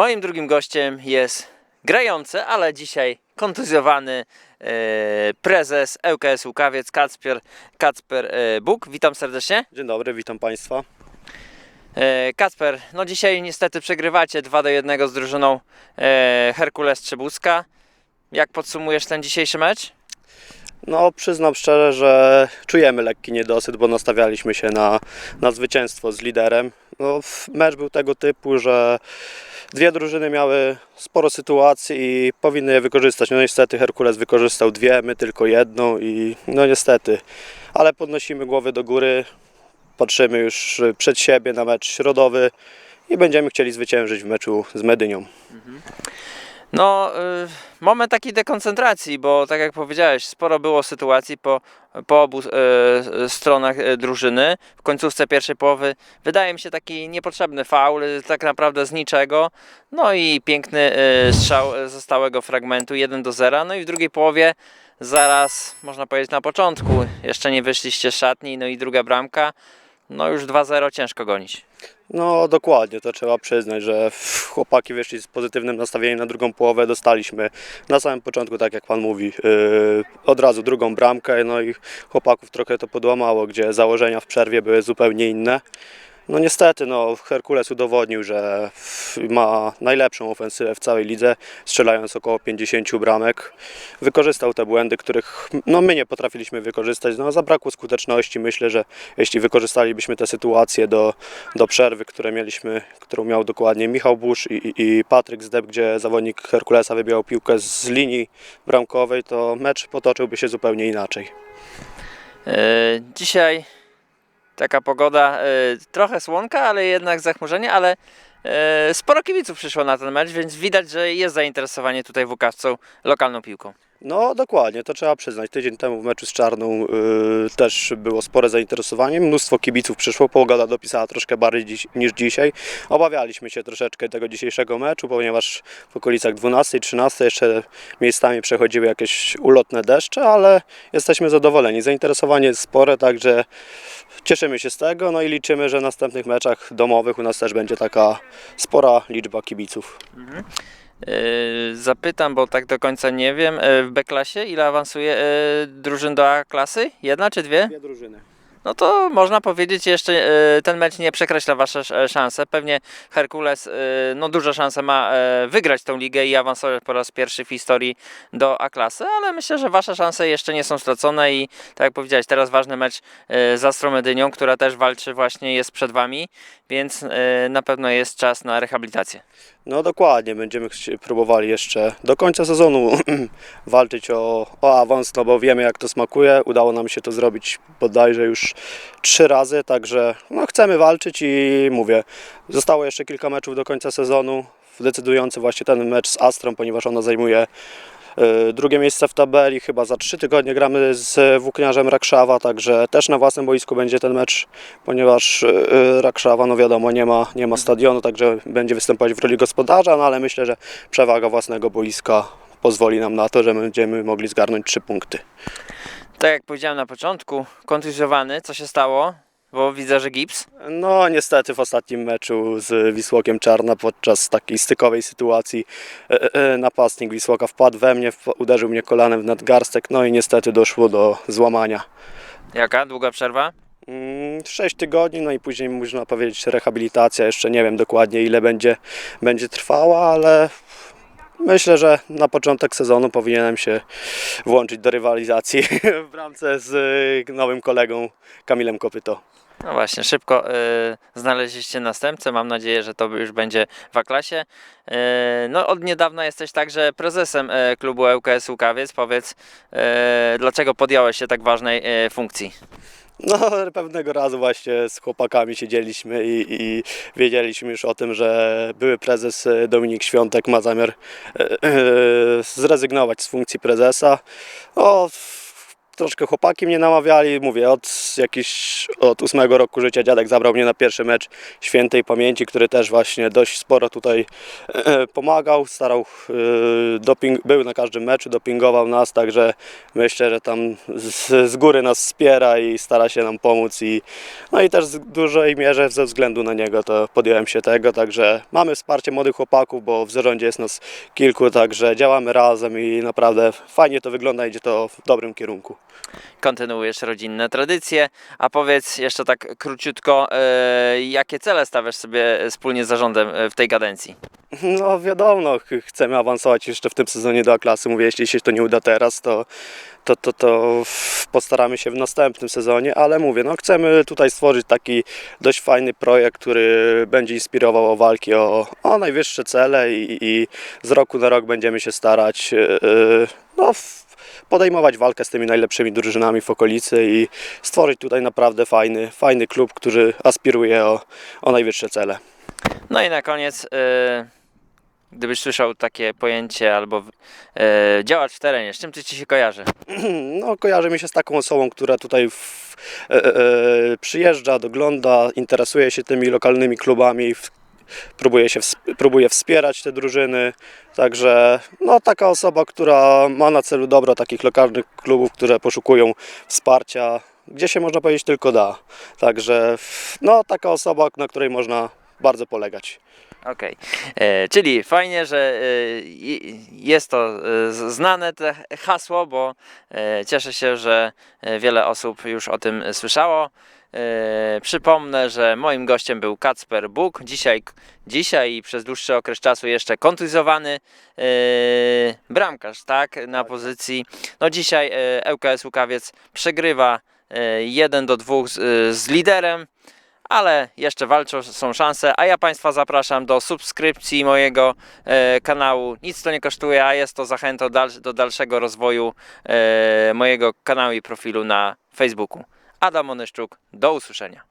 Moim drugim gościem jest grający, ale dzisiaj kontuzjowany e, prezes ŁKS Łukawiec Kacper, Kacper e, Buk. Witam serdecznie. Dzień dobry, witam Państwa. E, Kacper, no dzisiaj niestety przegrywacie 2 do 1 z drużyną Herkules Trzebuska. Jak podsumujesz ten dzisiejszy mecz? No, przyznam szczerze, że czujemy lekki niedosyt, bo nastawialiśmy się na, na zwycięstwo z liderem. No, mecz był tego typu, że dwie drużyny miały sporo sytuacji i powinny je wykorzystać. No niestety Herkules wykorzystał dwie, my tylko jedną i no niestety. Ale podnosimy głowy do góry, patrzymy już przed siebie na mecz środowy i będziemy chcieli zwyciężyć w meczu z Medynią. No, y, moment takiej dekoncentracji, bo tak jak powiedziałeś, sporo było sytuacji po, po obu y, stronach y, drużyny. W końcówce pierwszej połowy wydaje mi się taki niepotrzebny faul, tak naprawdę z niczego. No i piękny strzał ze stałego fragmentu 1 do 0. No i w drugiej połowie zaraz, można powiedzieć na początku, jeszcze nie wyszliście z szatni, no i druga bramka. No już 2-0 ciężko gonić. No dokładnie, to trzeba przyznać, że chłopaki wyszli z pozytywnym nastawieniem na drugą połowę, dostaliśmy na samym początku, tak jak Pan mówi, yy, od razu drugą bramkę, no i chłopaków trochę to podłamało, gdzie założenia w przerwie były zupełnie inne. No niestety, no Herkules udowodnił, że ma najlepszą ofensywę w całej lidze, strzelając około 50 bramek. Wykorzystał te błędy, których no, my nie potrafiliśmy wykorzystać. No, zabrakło skuteczności. Myślę, że jeśli wykorzystalibyśmy te sytuacje do, do przerwy, które mieliśmy, którą miał dokładnie Michał Busz i, i, Patryk Zdeb, gdzie zawodnik Herkulesa wybijał piłkę z linii bramkowej, to mecz potoczyłby się zupełnie inaczej. E, Dzisiaj taka pogoda, e, trochę słonka, ale jednak zachmurzenie, ale e, sporo kibiców przyszło na ten mecz, więc widać, że jest zainteresowanie tutaj w Łukawcu lokalną piłką. No dokładnie, to trzeba przyznać. Tydzień temu w meczu z Czarną y, też było spore zainteresowanie. Mnóstwo kibiców przyszło, pogoda dopisała troszkę bardziej dziś, niż dzisiaj. Obawialiśmy się troszeczkę tego dzisiejszego meczu, ponieważ w okolicach 12-13 jeszcze miejscami przechodziły jakieś ulotne deszcze, ale jesteśmy zadowoleni. Zainteresowanie jest spore, także cieszymy się z tego, no i liczymy, że w następnych meczach domowych u nas też będzie taka spora liczba kibiców. E, Zapytam, bo tak do końca nie wiem, e, w B-klasie ile awansuje e, drużyn do A-klasy? Jedna czy dwie? Dwie drużyny. No to można powiedzieć jeszcze ten mecz nie przekreśla wasze sz- szanse. Pewnie Herkules no duże szanse ma wygrać tą ligę i awansować po raz pierwszy w historii do A-klasy, ale myślę, że wasze szanse jeszcze nie są stracone i tak jak powiedziałeś, teraz ważny mecz z Astromedynią, która też walczy właśnie jest przed wami, więc na pewno jest czas na rehabilitację. No dokładnie, będziemy próbowali jeszcze do końca sezonu walczyć o, o awans, no bo wiemy jak to smakuje. Udało nam się to zrobić bodajże już trzy razy, także no chcemy walczyć i mówię, zostało jeszcze kilka meczów do końca sezonu. Decydujący właśnie ten mecz z Astrą, ponieważ ona zajmuje drugie miejsce w tabeli. Chyba za trzy tygodnie gramy z Włókniarzem Rakszawa, także też na własnym boisku będzie ten mecz, ponieważ e, Rakszawa, no wiadomo, nie ma, nie ma stadionu, także będzie występować w roli gospodarza, no ale myślę, że przewaga własnego boiska pozwoli nam na to, że będziemy mogli zgarnąć trzy punkty. Tak jak powiedziałem na początku, kontuzjowany, co się stało? Bo widzę, że gips. No niestety w ostatnim meczu z Wisłokiem Czarna podczas takiej stykowej sytuacji e, e, napastnik Wisłoka wpadł we mnie, uderzył mnie kolanem w nadgarstek, no i niestety doszło do złamania. Jaka? Długa przerwa? Mm, 6 tygodni, no i później można powiedzieć rehabilitacja, jeszcze nie wiem dokładnie ile będzie, będzie trwała, ale myślę, że na początek sezonu powinienem się włączyć do rywalizacji w bramce z y, nowym kolegą Kamilem Kopyto. No właśnie, szybko y, znaleźliście następcę. Mam nadzieję, że to już będzie w A-klasie. Y, no, od niedawna jesteś także prezesem y, klubu ŁKS Łukawiec. Powiedz, y, dlaczego podjąłeś się tak ważnej y, funkcji? No, pewnego razu właśnie z chłopakami siedzieliśmy i, i wiedzieliśmy już o tym, że były prezes e, Dominik Świątek ma zamiar e, e, zrezygnować z funkcji prezesa. O, troszkę chłopaki mnie namawiali, mówię, od jakiś, od ósmego roku życia dziadek zabrał mnie na pierwszy mecz świętej pamięci, który też właśnie dość sporo tutaj e, pomagał, starał, e, doping, był na każdym meczu, dopingował nas, także myślę, że tam z, z góry nas wspiera i stara się nam pomóc i no i też w dużej mierze ze względu na niego to podjąłem się tego, także mamy wsparcie młodych chłopaków, bo w zarządzie jest nas kilku, także działamy razem i naprawdę fajnie to wygląda, idzie to w dobrym kierunku. Kontynuujesz rodzinne tradycje. A powiedz jeszcze tak króciutko, e, jakie cele stawiasz sobie wspólnie z zarządem e, w tej kadencji? No wiadomo, ch- chcemy awansować jeszcze w tym sezonie do A-klasy. Mówię, jeśli się to nie uda teraz, to, to, to, to postaramy się w następnym sezonie, ale mówię, no chcemy tutaj stworzyć taki dość fajny projekt, który będzie inspirował o walki o, o najwyższe cele i, i z roku na rok będziemy się starać yy, no, podejmować walkę z tymi najlepszymi drużynami w okolicy i stworzyć tutaj naprawdę fajny, fajny klub, który aspiruje o, o najwyższe cele. No i na koniec, e, gdybyś słyszał takie pojęcie albo e, działacz w terenie, z czym ty ci się kojarzy? No, kojarzy mi się z taką osobą, która tutaj w, e, e, przyjeżdża, dogląda, interesuje się tymi lokalnymi klubami, w, próbuje, się, próbuje wspierać te drużyny. Także no, taka osoba, która ma na celu dobro takich lokalnych klubów, które poszukują wsparcia, gdzie się można powiedzieć tylko da. Także no, taka osoba, na której można bardzo polegać. Okej, E, czyli fajnie, że e, jest to e, znane te hasło, bo cieszę się, że wiele osób już o tym słyszało. E, Przypomnę, że moim gościem był Kacper Buk, dzisiaj, dzisiaj i przez dłuższy okres czasu jeszcze kontuzjowany e, bramkarz, tak, na pozycji. No dzisiaj e, ŁKS Łukawiec przegrywa e, 1 do 2 z, z liderem ale jeszcze walczą, są szanse, a ja Państwa zapraszam do subskrypcji mojego e, kanału. Nic to nie kosztuje, a jest to zachętą dal, do dalszego rozwoju e, mojego kanału i profilu na Facebooku. Adam Onyszczuk, do usłyszenia.